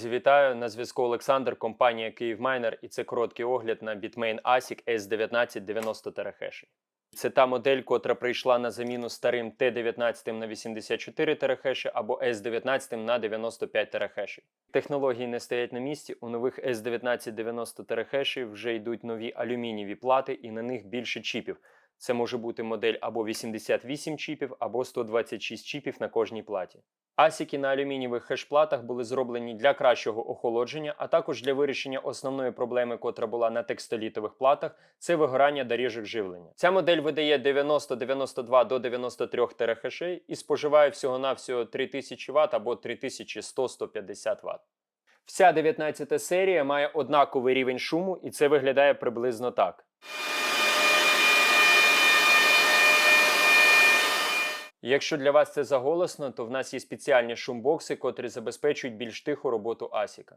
Друзі, вітаю! На зв'язку Олександр, компанія Київмайнер, і це короткий огляд на Bitmain ASIC S19 90. Це та модель, котра прийшла на заміну старим T19 на 84 терахеші або S19 на 95 терахешей. Технології не стоять на місці. У нових S19 90 терахешів вже йдуть нові алюмінієві плати, і на них більше чіпів. Це може бути модель або 88 чіпів, або 126 чіпів на кожній платі. Асіки на алюмінієвих хешплатах були зроблені для кращого охолодження, а також для вирішення основної проблеми, котра була на текстолітових платах, це вигорання доріжок живлення. Ця модель видає 90-92 до 93 терахешей і споживає всього-навсього 3000 Вт або 3100-150 Вт. Вся 19 серія має однаковий рівень шуму, і це виглядає приблизно так. Якщо для вас це заголосно, то в нас є спеціальні шумбокси, котрі забезпечують більш тиху роботу Асіка.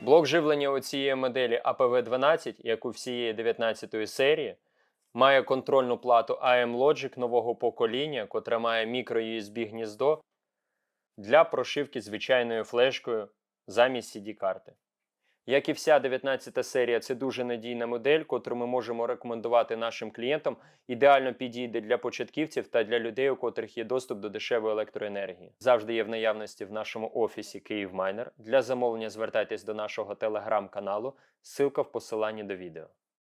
Блок живлення у цієї моделі APV12, як у всієї 19 серії, має контрольну плату AM Logic нового покоління, котра має мікро-USB гніздо для прошивки звичайною флешкою замість CD-карти. Як і вся 19 серія, це дуже надійна модель, котру ми можемо рекомендувати нашим клієнтам. Ідеально підійде для початківців та для людей, у котрих є доступ до дешевої електроенергії. Завжди є в наявності в нашому офісі Київмайнер. Для замовлення звертайтесь до нашого телеграм-каналу. Ссылка в посиланні до відео.